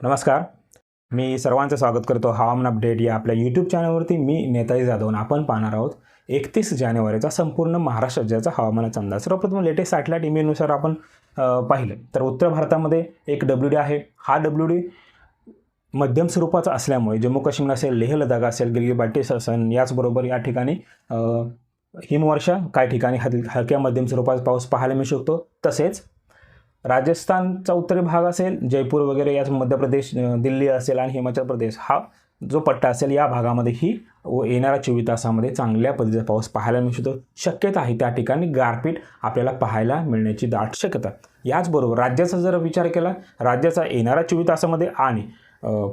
नमस्कार. मी सर्वांचं स्वागत करतो हवामान अपडेट या आपल्या यूट्यूब चॅनलवरती मी नेताजी जाधव आपण पाहणार आहोत एकतीस जानेवारीचा संपूर्ण महाराष्ट्र राज्याचा हवामानाचा अंदाज. सर्वप्रथम लेटेस्ट सॅटेलाईट इमेलनुसार आपण पाहिलं तर उत्तर भारतामध्ये एक डब्ल्यू डी आहे. हा डब्ल्यू डी मध्यम स्वरूपाचा असल्यामुळे जम्मू काश्मीर असेल लेह लडाख असेल गिलगिट असेल याचबरोबर या ठिकाणी हिमवर्षा काही ठिकाणी हल हलक्या मध्यम स्वरूपाचा पाऊस पाहायला मिळू शकतो. तसेच राजस्थानचा उत्तरी भाग असेल जयपूर वगैरे याच मध्य प्रदेश दिल्ली असेल आणि हिमाचल प्रदेश हा जो पट्टा असेल या भागामध्येही व येणाऱ्या चोवीस तासामध्ये चांगल्या पद्धतीचा पाऊस पाहायला मिळू शकतो. शक्यता आहे त्या ठिकाणी गारपीट आपल्याला पाहायला मिळण्याची दाट शक्यता. याचबरोबर राज्याचा जर विचार केला राज्याचा येणाऱ्या चोवीस तासामध्ये आणि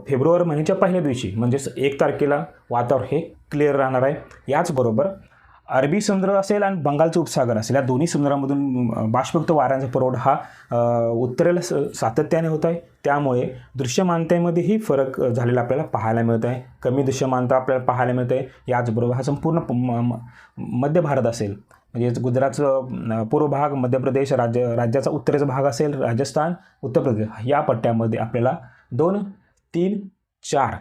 फेब्रुवारी महिन्याच्या पहिल्या दिवशी म्हणजेच एक तारखेला वातावरण हे क्लिअर राहणार आहे. याचबरोबर अरबी समुद्र असेल आणि बंगालचं उपसागर असेल या दोन्ही समुद्रामधून बाष्पयुक्त वाऱ्यांचा पुरवठा हा उत्तरेला स सातत्याने होत आहे त्यामुळे दृश्यमानतेमध्येही फरक झालेला आपल्याला पाहायला मिळत आहे कमी दृश्यमानता आपल्याला पाहायला मिळत आहे याचबरोबर हा संपूर्ण म- मध्य भारत असेल म्हणजेच गुजरातचं पूर्व भाग मध्य प्रदेश राज्य राज्याचा उत्तरेचा भाग असेल राजस्थान उत्तर प्रदेश या पट्ट्यामध्ये आपल्याला दोन तीन चार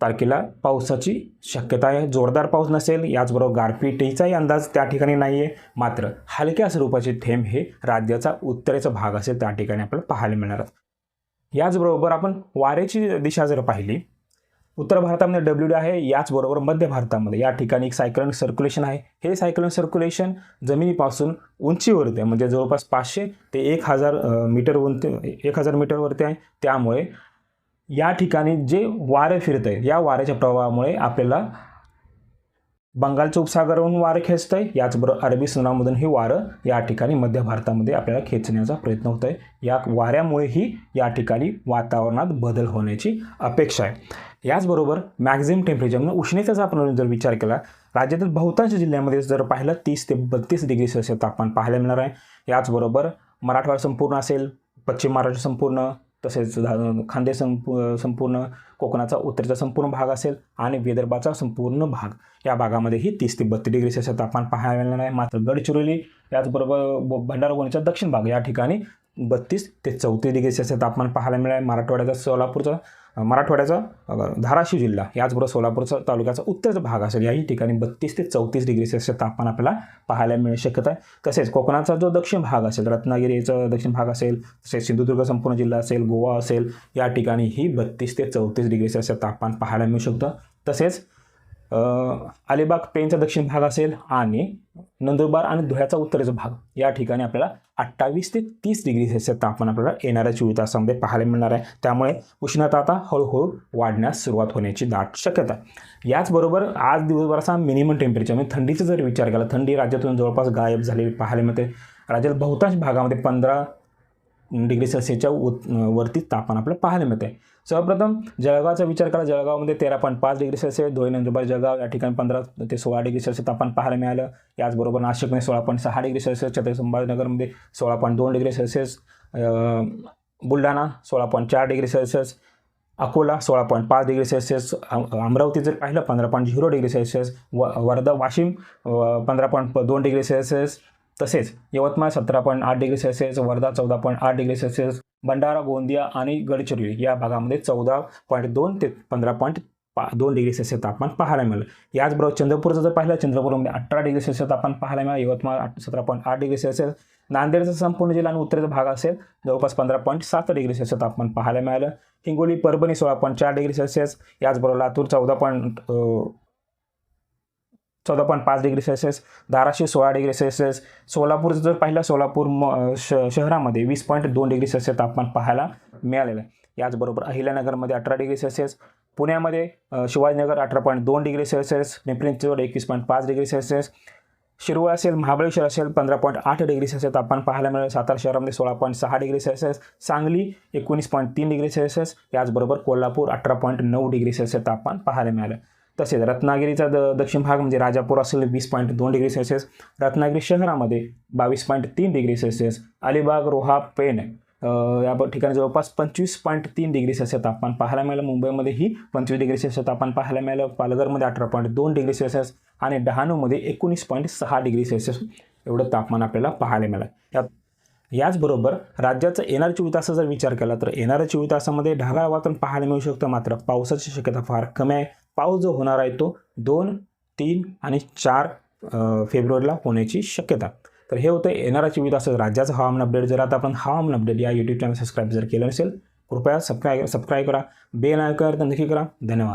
तारखेला पावसाची शक्यता आहे. जोरदार पाऊस नसेल याचबरोबर गारपीटीचाही अंदाज त्या ठिकाणी नाही आहे मात्र हलक्या स्वरूपाचे थेंब हे राज्याचा उत्तरेचा भाग असेल त्या ठिकाणी आपल्याला पाहायला मिळणार याचबरोबर आपण वाऱ्याची दिशा जर पाहिली उत्तर भारतामध्ये डब्ल्यू डी आहे याचबरोबर मध्य भारतामध्ये. या ठिकाणी एक सायक्लोनिक सर्क्युलेशन आहे. हे सायक्लोनिक सर्क्युलेशन जमिनीपासून उंचीवरती आहे. म्हणजे जवळपास पाचशे ते एक हजार मीटर उंची एक हजार मीटरवरती आहे. त्यामुळे या ठिकाणी जे वारे फिरत आहे या वाऱ्याच्या प्रवाहामुळे आपल्याला बंगालच्या उपसागरावरून वारं खेचतं आहे याचबरोबर अरबी समुद्रामधून वारं या ठिकाणी मध्य भारतामध्ये आपल्याला खेचण्याचा प्रयत्न होत आहे या वाऱ्यामुळेही या ठिकाणी वातावरणात बदल होण्याची अपेक्षा आहे. याचबरोबर मॅक्झिमम टेम्परेचर म्हणजे उष्णतेचा आपण जर विचार केला राज्यातील बहुतांश जिल्ह्यामध्ये जर पाहिलं तीस ते बत्तीस डिग्री सेल्सिअस तापमान पाहायला मिळणार आहे. याचबरोबर मराठवाडा संपूर्ण असेल पश्चिम महाराष्ट्र संपूर्ण तसेच खांदे खानदेश संपू संपूर्ण कोकणाचा उत्तरेचा संपूर्ण भाग असेल आणि विदर्भाचा संपूर्ण भाग. या भागामध्येही तीस ते बत्तीस डिग्री सेल्सिअस तापमान पाहायला मिळणार आहे. मात्र गडचिरोली याचबरोबर ब- भंडारा गोंदियाचा दक्षिण भाग या ठिकाणी बत्तीस ते चौतीस डिग्री सेल्सिअस तापमान पाहायला मिळाले मराठवाड्याचा सोलापूरचा मराठवाड्याचा धाराशिव जिल्हा याचबरोबर सोलापूरचा तालुक्याचा उत्तरचा भाग असेल. याही ठिकाणी बत्तीस ते चौतीस डिग्री सेल्सिअस तापमान आपल्याला पाहायला मिळू शकत. आहे तसेच कोकणाचा जो दक्षिण भाग असेल रत्नागिरीचा दक्षिण भाग असेल तसेच सिंधुदुर्ग संपूर्ण जिल्हा असेल गोवा असेल या ठिकाणी ही बत्तीस ते चौतीस डिग्री सेल्सिअस तापमान पाहायला मिळू शकतं. तसेच अलिबाग पेनचा दक्षिण भाग असेल आणि नंदुरबार आणि धुळ्याचा उत्तरेचा भाग या ठिकाणी आपल्याला अठ्ठावीस ते तीस डिग्री सेल्सिअस तापमान आपल्याला येणाऱ्या चोवीस तासामध्ये पाहायला मिळणार आहे. त्यामुळे उष्णता आता हळूहळू वाढण्यास सुरुवात होण्याची दाट शक्यता याचबरोबर आज दिवसभराचा मिनिमम टेम्परेचर म्हणजे थंडीचा जर विचार केला थंडी राज्यातून जवळपास गायब झालेली पाहायला मिळते. राज्यात बहुतांश भागामध्ये पंधरा डिग्री सेल्सिअसच्या उत वरती तापमान आपल्याला पाहायला मिळते सर्वप्रथम जळगावचा विचार करा. जळगावमध्ये तेरा पॉईंट पाच डिग्री सेल्सिअस धुळे नंदुरबार जळगाव या ठिकाणी पंधरा ते सोळा डिग्री सेल्सिअस तापमान पाहायला मिळालं. याचबरोबर नाशिकमध्ये सोळा पॉईंट सहा डिग्री सेल्सिअस छत्रपती संभाजीनगरमध्ये सोळा पॉईंट दोन डिग्री सेल्सिअस बुलढाणा सोळा पॉईंट चार डिग्री सेल्सिअस अकोला सोळा पॉईंट पाच डिग्री सेल्सिअस अमरावती जर पाहिलं पंधरा पॉईंट झिरो डिग्री सेल्सिअस व वर्धा वाशिम पंधरा पॉईंट दोन डिग्री सेल्सिअस तसेच यवतमाळ सतरा पॉईंट आठ डिग्री सेल्सिअस वर्धा चौदा पॉईंट आठ डिग्री सेल्सिअस भंडारा गोंदिया आणि गडचिरोली या भागामध्ये चौदा पॉईंट दोन ते पंधरा पॉईंट पा दोन डिग्री सेल्सिअस तापमान पाहायला मिळालं. याचबरोबर चंद्रपूरचं जर पाहिलं चंद्रपूरमध्ये अठरा डिग्री सेल्सिअस तापमान पाहायला मिळालं. यवतमाळ सतरा पॉईंट आठ डिग्री सेल्सिअस. नांदेडचा संपूर्ण जिल्हा आणि उत्तरेचा भाग असेल जवळपास पंधरा पॉईंट सात डिग्री सेल्सिअस तापमान पाहायला मिळालं. हिंगोली परभणी सोळा पॉईंट चार डिग्री सेल्सिअस. याचबरोबर लातूर चौदा पॉईंट चौदा पॉईंट पाच डिग्री सेल्सिअस धाराशिव सोळा डिग्री सेल्सिअस सोलापूरचं जर पाहिलं सोलापूर म श शहरामध्ये वीस पॉईंट दोन डिग्री सेल्सिअस तापमान पाहायला मिळालेलं आहे. याचबरोबर अहिल्यानगरमध्ये अठरा डिग्री सेल्सिअस पुण्यामध्ये शिवाजीनगर अठरा पॉईंट दोन डिग्री सेल्सिअस पिंपरी चिंचवड एकवीस पॉईंट पाच डिग्री सेल्सिअस शिरवळ असेल महाबळेश्वर असेल पंधरा पॉईंट आठ डिग्री सेल्सिअस तापमान पाहायला मिळेल. सातारा शहरामध्ये सोळा पॉईंट सहा डिग्री सेल्सिअस सांगली एकोणीस पॉईंट तीन डिग्री सेल्सिअस याचबरोबर कोल्हापूर अठरा पॉईंट नऊ डिग्री सेल्सिअस तापमान पाहायला मिळालं. तसेच रत्नागिरीचा द दक्षिण भाग म्हणजे राजापूर असेल वीस पॉईंट दोन डिग्री सेल्सिअस रत्नागिरी शहरामध्ये बावीस पॉईंट तीन डिग्री सेल्सिअस अलिबाग रोहा पेण या ठिकाणी जवळपास पंचवीस पॉईंट तीन डिग्री सेल्सिअस तापमान पाहायला मिळालं. मुंबईमध्येही पंचवीस डिग्री सेल्सिअस तापमान पाहायला मिळालं. पालघरमध्ये अठरा पॉईंट दोन डिग्री सेल्सिअस आणि डहाणूमध्ये एकोणीस पॉईंट सहा डिग्री सेल्सिअस एवढं तापमान आपल्याला पाहायला मिळालं. यात याचबरोबर राज्याचं येणाऱ्या चोवीस तासाचा जर विचार केला तर येणाऱ्या चोवीस तासामध्ये ढगाळ वातावरण पाहायला मिळू शकतं. मात्र पावसाची शक्यता फार कमी आहे. पाऊस जो होणार आहे तो दोन तीन आणि चार फेब्रुवारीला होण्याची शक्यता. तर हे होतं येणाराची विविध असं राज्याचं हवामान अपडेट. जर आता आपण हवामान अपडेट या यूट्यूब चॅनल सबस्क्राईब जर केलं नसेल कृपया सबस्क्राईब सबस्क्राईब करा. बेल आयकर नक्की करा. धन्यवाद.